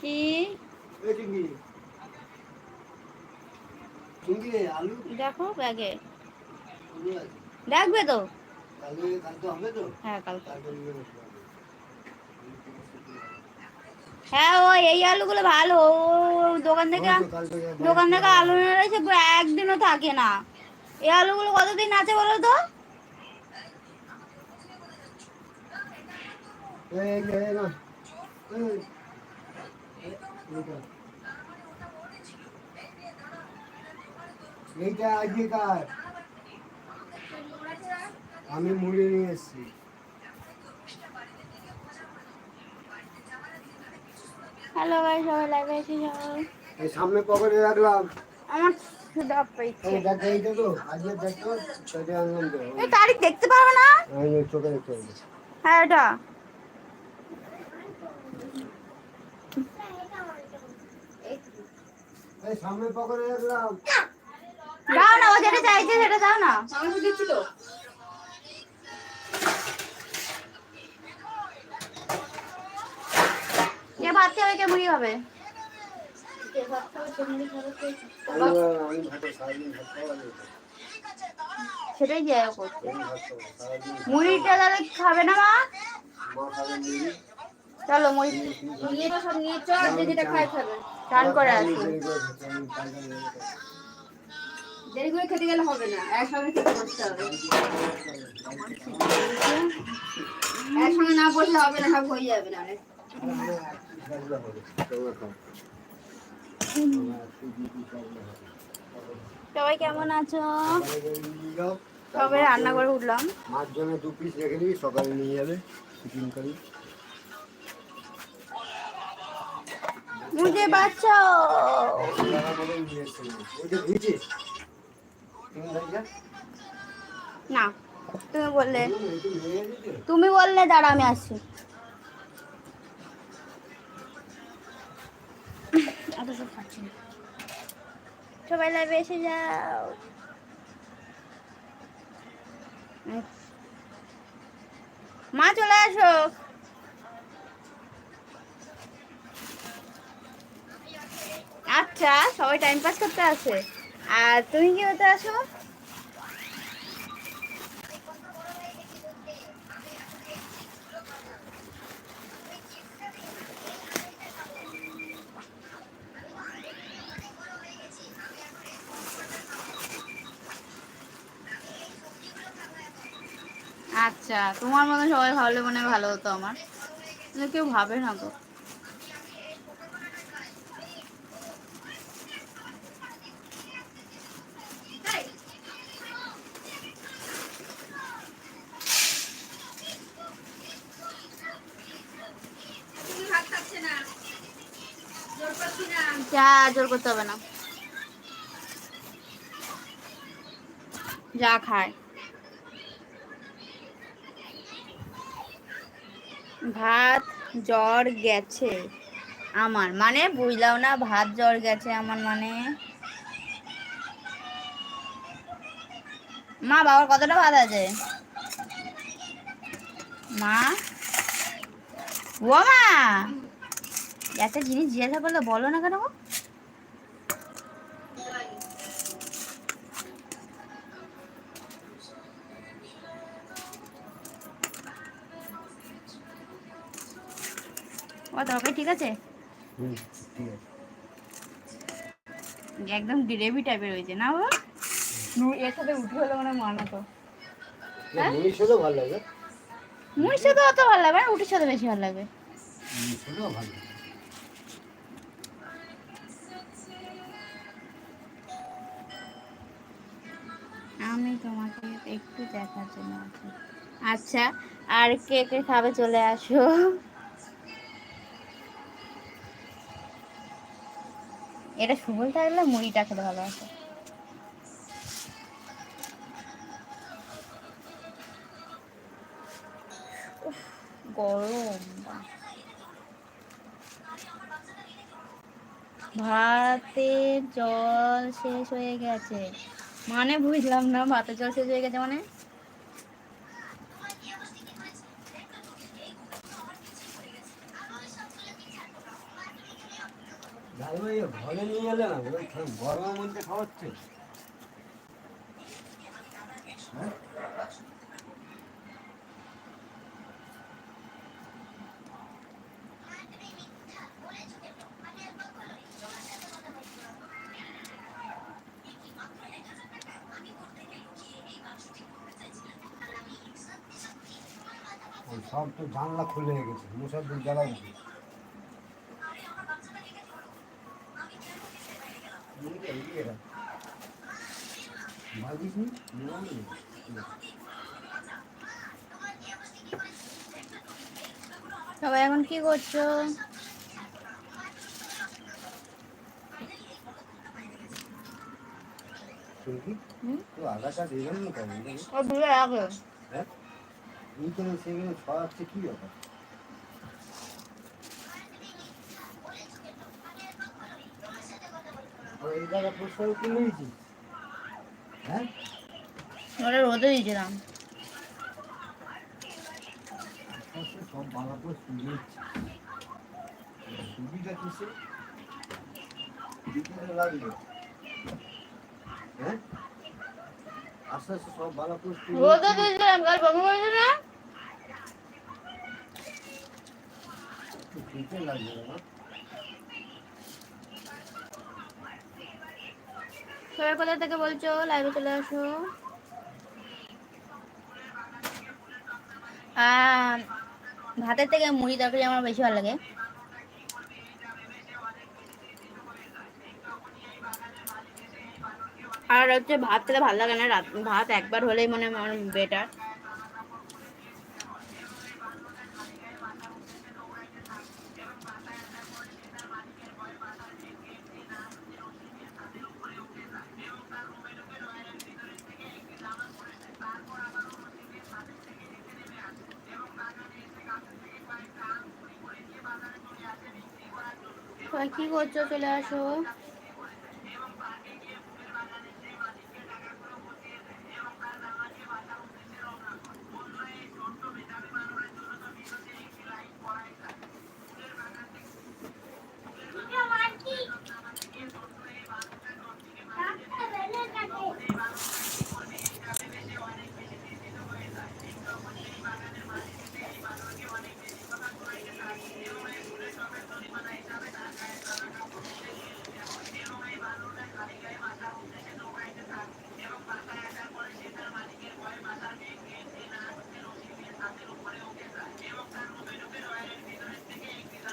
কি? দেখো ব্যাগে। দেখবে তো? হ্যাঁ কালকে। হ্যাঁ ও এই আলুগুলো ভালো। দোকান থেকে দোকান থেকে আলু নিয়ে এসে একদিনও থাকে না। এই আলুগুলো কতদিন আছে বলো তো? এই, না। এই, এইটা। এইটা আজকে কার আমি মুড়ি নিয়ে এসেছি। হ্যালো ভাই সবাই লাইভে এসে যাও এই সামনে পকেটে রাখলাম। আমার সুদা পেয়েছে। এই দেখ এইটা তো। আজকে দেখতো সেটা আনলাম তো এই তারিখ দেখতে পারবে না? চোখে দেখতে হ্যাঁ এটা এই সামনে পকেটে রাখলাম দাও না ও যেটা চাইছে সেটা দাও না। মাংস দিচ্ছি তো। কে ভাত খাবে কে মুড়ি যায় সেটাই যাই করছে মুড়িটা তাহলে খাবে না মা? চলো মুড়ি নিয়ে খাই খাবে। চান করে আসি। দেরি করে খেতে, গেলে হবে না একসঙ্গে খেতে বসতে হবে। একসঙ্গে না বসলে হবে না সব হয়ে যাবে না। সবাই কেমন আছো? সবাই রান্না করে উঠলাম জন্য দু পিস রেখে দিবি সকালে নিয়ে যাবে টিফিন করি মুঝে বাঁচাও না, তুমি বললে তুমি বললে দাঁড়া, আমি খাচ্ছি সবাই লাইভে এসে যাও। মা, চলে আসো। আচ্ছা সবাই টাইম পাস করতে আসে। আর তুমি কি হতে আসো? আচ্ছা তোমার মতো সবাই ভাবলে মনে ভালো হতো আমার। কেউ ভাবে না তো তুমি ভাত খাচ্ছে না জোর করছি না যা জোর করতে হবে না। যা খায়। ভাত জ্বর গেছে আমার মানে বুঝলাম না, ভাত জ্বর গেছে আমার মানে। মা, বাবার কতটা ভাত আছে? মা? ও মা! একটা জিনিস জিজ্ঞাসা করলে বলো না কেন ও তরকারি ঠিক আছে? হুম ঠিক আছে। একদম গ্রেভি টাইপের হয়েছে না বাবা? এর সাথে উঠে হলে মানে মানাতো? মুড়ির সাথেও ভালো লাগে। মুড়ির সাথে অত ভালো লাগবে না রুটির সাথে বেশি ভালো লাগবে আমি তোমাকে একটু দেখার জন্য আছি। আচ্ছা আর কে কে খাবে চলে আসো। এটা সুবল থাকলে মুড়িটা খেতে ভালোবাসে। গরম। ভাতের জল শেষ হয়ে গেছে। মানে বুঝলাম না, ভাতের জল শেষ হয়ে গেছে মানে? ঘরে নিয়ে গেলে না গরমের মধ্যে খাওয়াচ্ছে? হ্যাঁ? সব তো জানলা খুলে গেছে দুধ জ্বালা উঠে ভাজিস নি না, না। সবাই এখন কি করছ? শুনকি হুম? তো আগাটা দেবেন না কেন জানি? ও দূরে রাখো হ্যাঁ এইখানে সেখানে ছড়াচ্ছে কি ব্যাপার ও এই জায়গা পরিষ্কার করে নিয়েছিস হ্যাঁ ওটা রোদে দিয়েছিলাম সুবিধা কিসে হ্যাঁ? আস্তে আস্তে সব না? সবাই কোথা থেকে বলছো? লাইভে চলে আসো। ভাতের থেকে মুড়ি তরকারি আমার বেশি ভালো লাগে। আর হচ্ছে ভাত খেলে ভালো লাগে না ভাত একবার হলেই মনে হয় বেটার কি করছ? চলে আসো।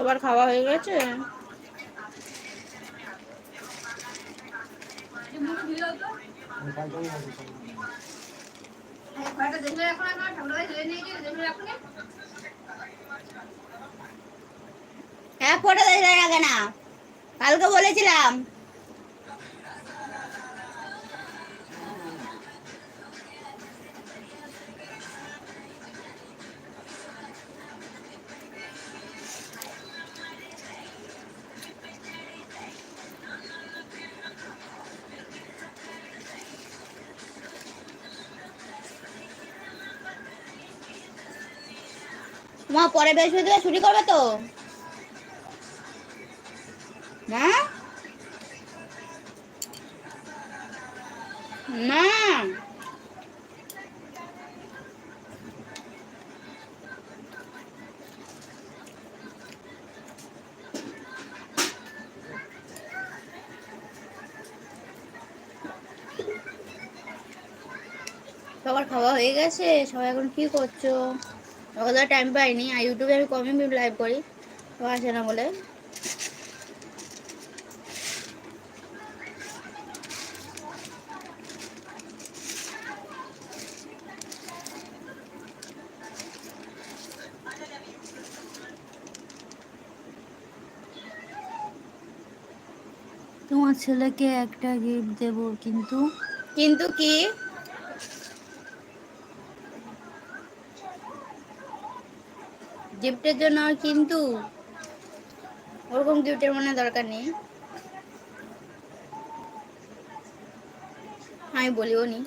সবার খাওয়া হয়ে গেছে? হ্যাঁ ফটো দিতে লাগে না। কালকে বলেছিলাম। মা পরে বৃহস্পতিবার ছুটি করবে তো? মা? মা? সবার খাওয়া হয়ে গেছে, সবাই এখন কি করছ? সকাল টাইম পাইনি আর ইউটিউবে আমি কমই লাইভ করি। তো আসে না বলে। তোমার ছেলেকে একটা গিফট দেব কিন্তু? কিন্তু কি? গিফটের জন্য কিন্তু ওরকম গিফটের মনে দরকার নেই। আমি বলিও নি।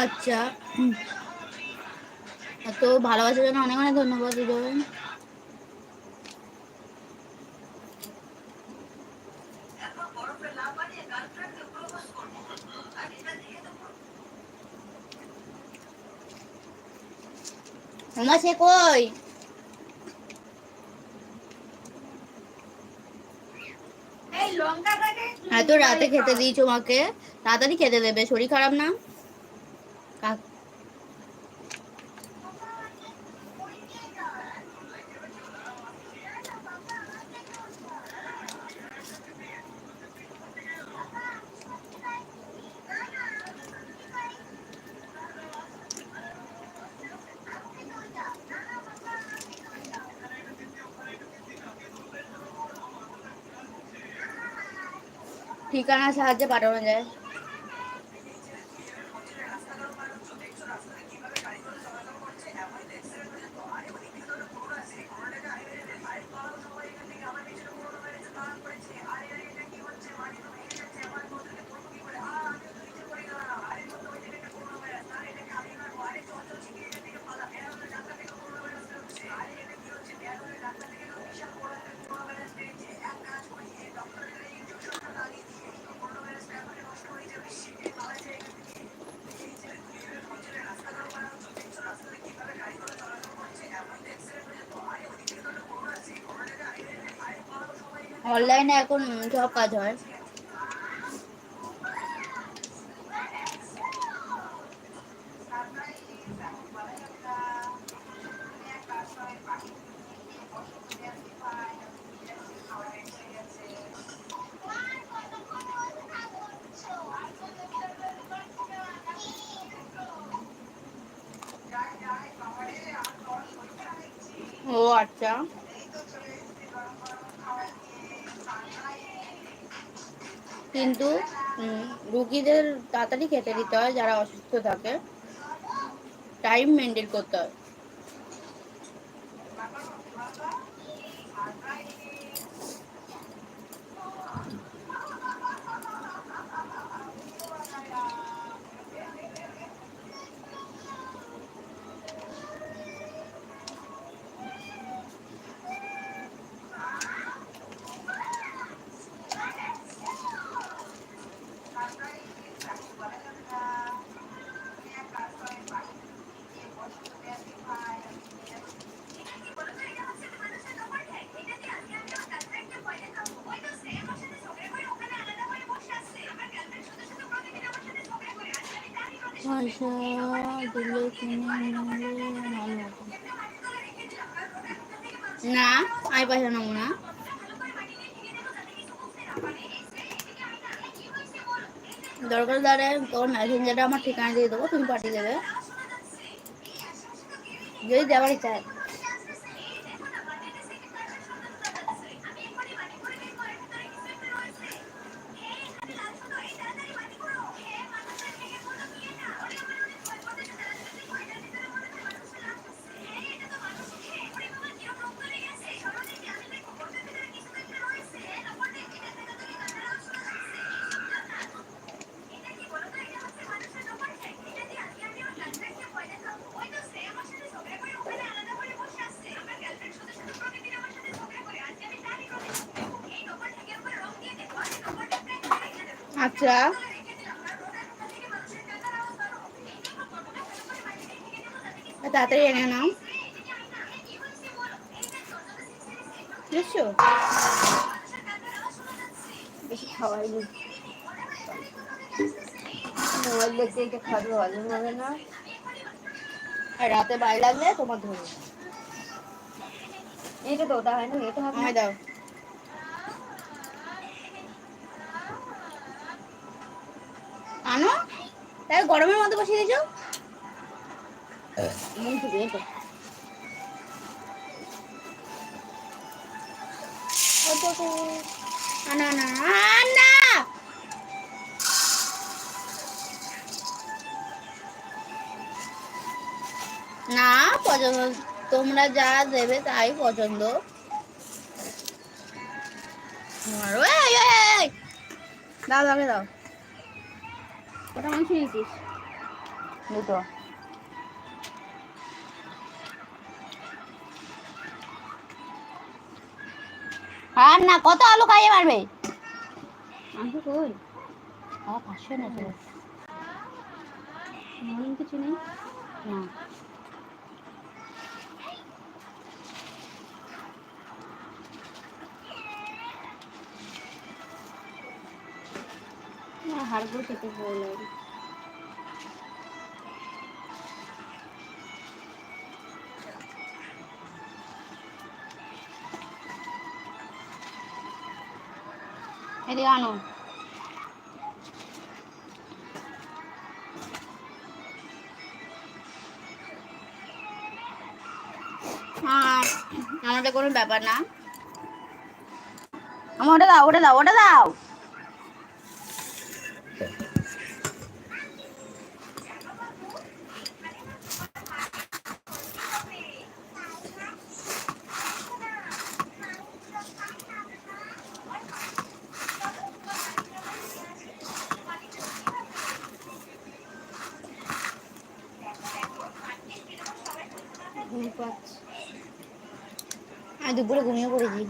আচ্ছা। এত ভালোবাসার জন্য অনেক অনেক ধন্যবাদ আমার সে কই? এত রাতে খেতে দিয়েছ মাকে? তাড়াতাড়ি খেতে দেবে শরীর খারাপ না? ঠিকানার সাহায্যে পাঠানো যায়। অনলাইনে এখন সব কাজ হয় ও আচ্ছা কিন্তু উম, রুগীদের তাড়াতাড়ি খেতে দিতে হয় যারা অসুস্থ থাকে। টাইম মেনটেন করতে হয়। না। আমি পয়সা নেব না। দরকার দাঁড়ে তোর মেসেঞ্জারে আমার ঠিকানা দিয়ে দেবো, তুমি পাঠিয়ে দেবে। যদি দেওয়ার ইচ্ছা হয়। আচ্ছা তাড়াতাড়ি এনে নাও বুঝছ বেশি খাওয়াই হবে না আর রাতে বাইরে লাগলে তোমার ধরো এটা তো ওটা হয় না এটা দাও আনো তাই গরমের মধ্যে বসিয়ে দিয়েছ? না না পছন্দ, তোমরা যা দেবে তাই পছন্দ। দাও দাও দাও। ওটা মাংস নিয়েছিস দুটো। আর না কত আলু খাইয়ে মারবে? আমি কই? আর পাঁচশো না কিছু নেই। না। আমার হাড়গুলো খেতে ভালো লাগে। আমাদের কোনো ব্যাপার না। আমার ওটা দাও ওটা দাও ওটা দাও। দুপুরে ঘুমিয়ে পড়েছি।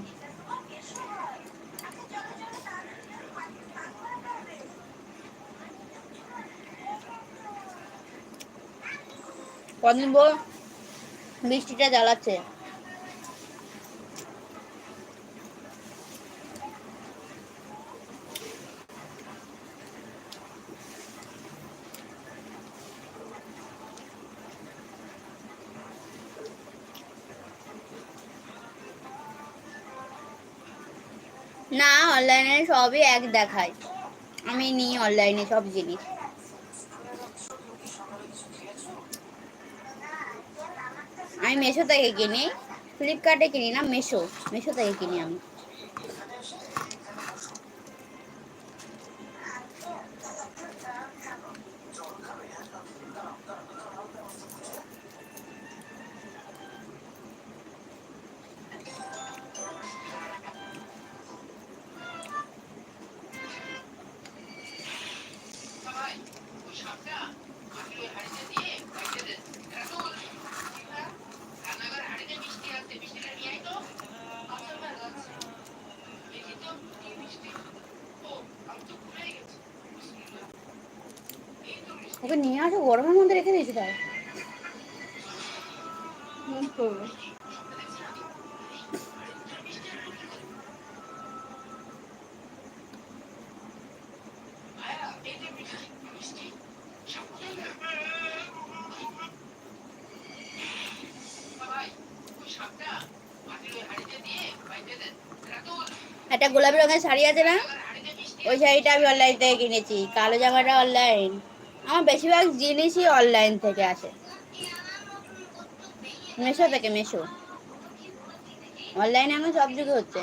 কদিন বল বৃষ্টিটা জ্বালাচ্ছে না অনলাইনে সবই এক দেখায়। আমি নিই অনলাইনে সব জিনিস। আমি মেশো থেকে কিনি। ফ্লিপকার্টে কিনি না মেশো মেশো থেকে কিনি আমি। ওকে নিয়ে আসো, গরমের মধ্যে রেখে দিয়েছি তাই একটা গোলাপি রঙের শাড়ি আছে না? ওই শাড়িটা আমি অনলাইন থেকে কিনেছি, কালো জামাটা অনলাইন আমার বেশিরভাগ জিনিসই অনলাইন থেকে আসে। মেশো থেকে মেশো অনলাইনে এখন সব যুগে হচ্ছে।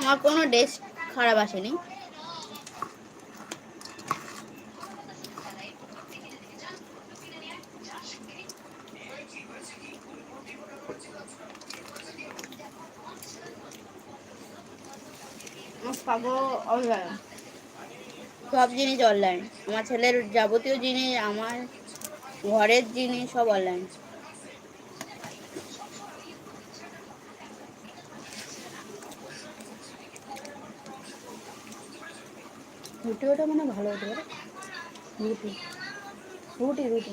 আমার কোনো ড্রেস খারাপ আসেনি। পাবো অনলাইন সব জিনিস অনলাইন আমার ছেলের যাবতীয় জিনিস আমার ঘরের জিনিস সব অনলাইন রুটি ওটা মানে ভালো হতে পারে। রুটি। রুটি রুটি।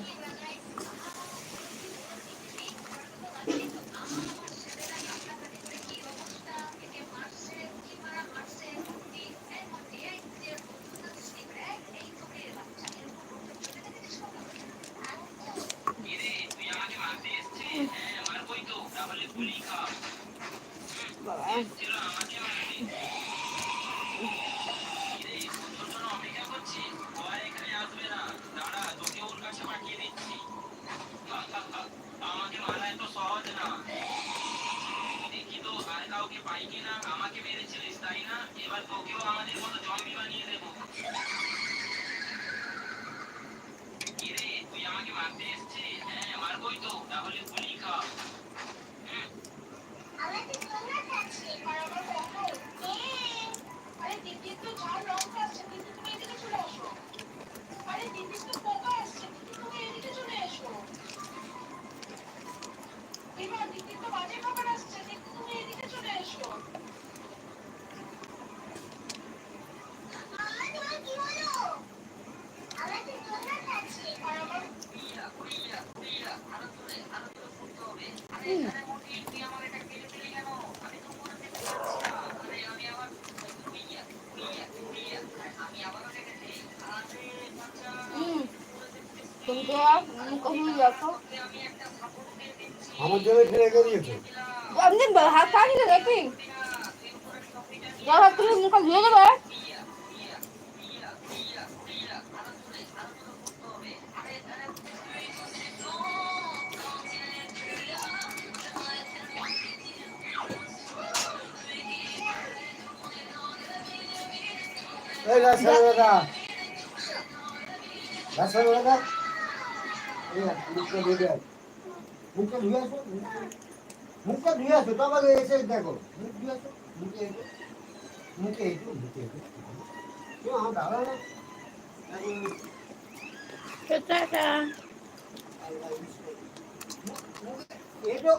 ফেলে রেখে দিয়েছে আপনি হাত খাওয়ানি তো দেখি। যাও তুমি মুখে ধুয়ে দেবে এই দাদা দাদা এই ধুয়ে মুখটা ধুয়ে আসো মুখটা ধুয়ে আসো তো আমাকে এসে দেখো মুখ ধুয়ে আসো মুখে এসো মুখে এসো মুখে এসো। কেউ আমার দাদা না? এসো।